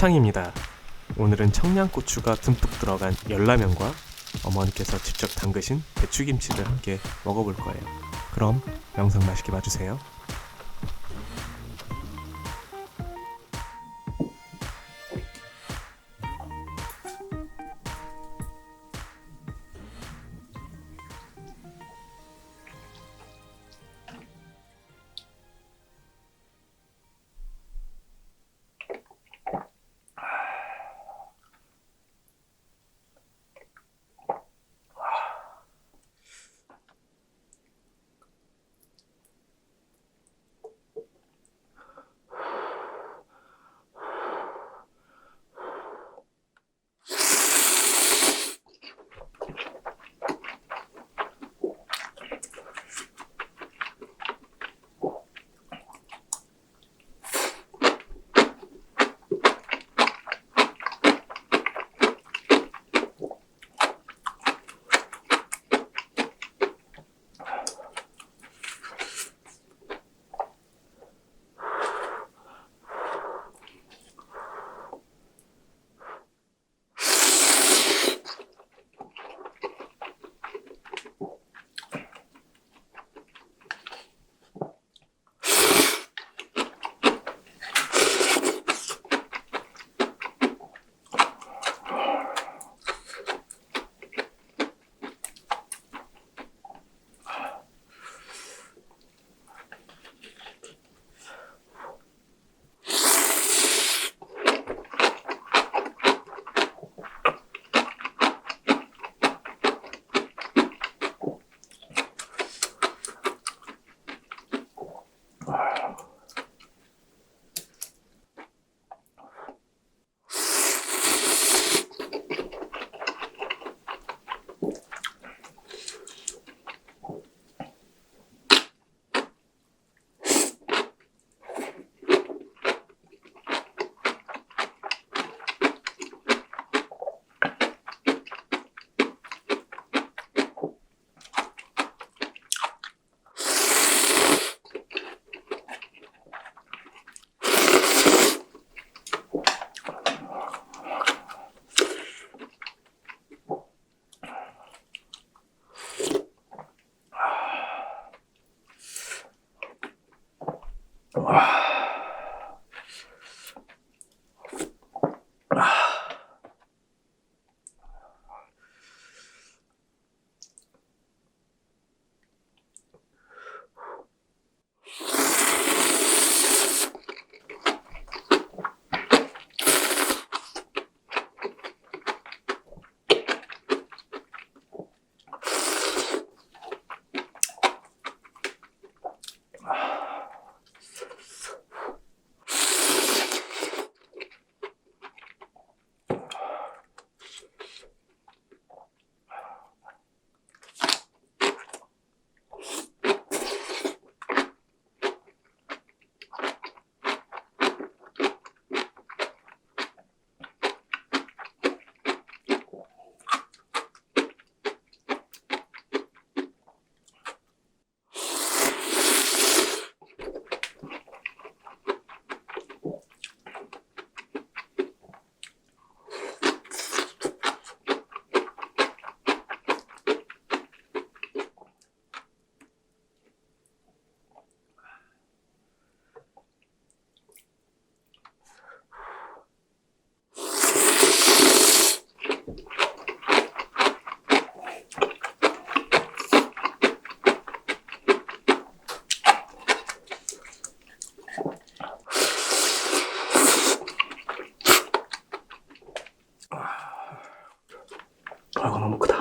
합창입니다. 오늘은 청양고추가 듬뿍 들어간 열라면과 어머니께서 직접 담그신 배추김치를 함께 먹어볼 거예요. 그럼 영상 맛있게 봐주세요. ドラゴンの木だ。